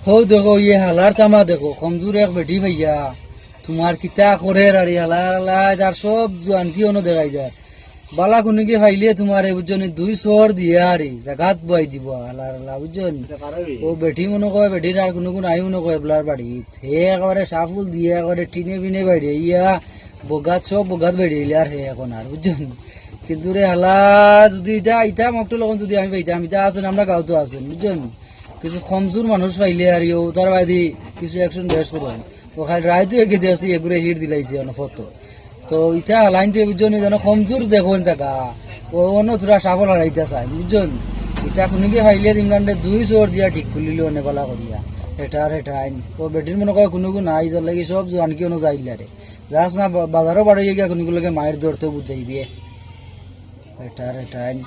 হো দেখো ইয়ে হালার তামা দেখো কমজোর এক বেটি ভাইয়া তোমার কিতা করে আর হালা হালা যার সব জোয়ান কি অনু দেখাই যায় বালা কুনিকে ভাইলে তোমার এই বুঝছ নি, দুই শহর দিয়ে আর জাগাত বই দিব হালা বুঝছ নি? ও বেটি মনে কয় বেটির আর কোনো কোন আই মনে কয় এবলার বাড়ি হে একেবারে সাফুল দিয়ে একেবারে টিনে বিনে বাইরে ইয়া বগাত সব বগাত বাইরে আর হে এখন আর বুঝছ নি? কিন্তু রে হালা যদি ইটা ইটা মকটো লগন যদি আমি পাইতাম ইটা আছেন আমরা গাঁওতো আছেন বুঝছ নি? কিছু কমজোর মানুষ পাইলে আর ইও তার বাদি কিছু অ্যাকশন বেশ করবেন ও খালি রায়তো এগে দিয়েছে এগুলো হিট দিলাইছে অন ফটো। তো ইটা লাইন তো বুঝছ নি যেন কমজোর দেখুন জায়গা ও অন্য তোরা সাফল হারাইতে চাই বুঝছ নি? ইটা কোনোকে ফাইলে কারণে দুই চোর দিয়া ঠিক খুলিল অনে পালা করিয়া। এটা আর এটা আইন। ও বেটির মনে কয়, কোনো কোনো নাই যার লাগি সব জোয়ান কি অনু যাইলে রে যাস না বাজারও বাড়ি গিয়া কোনো মায়ের দৌড়তে বুঝাইবে আর এটা আইন।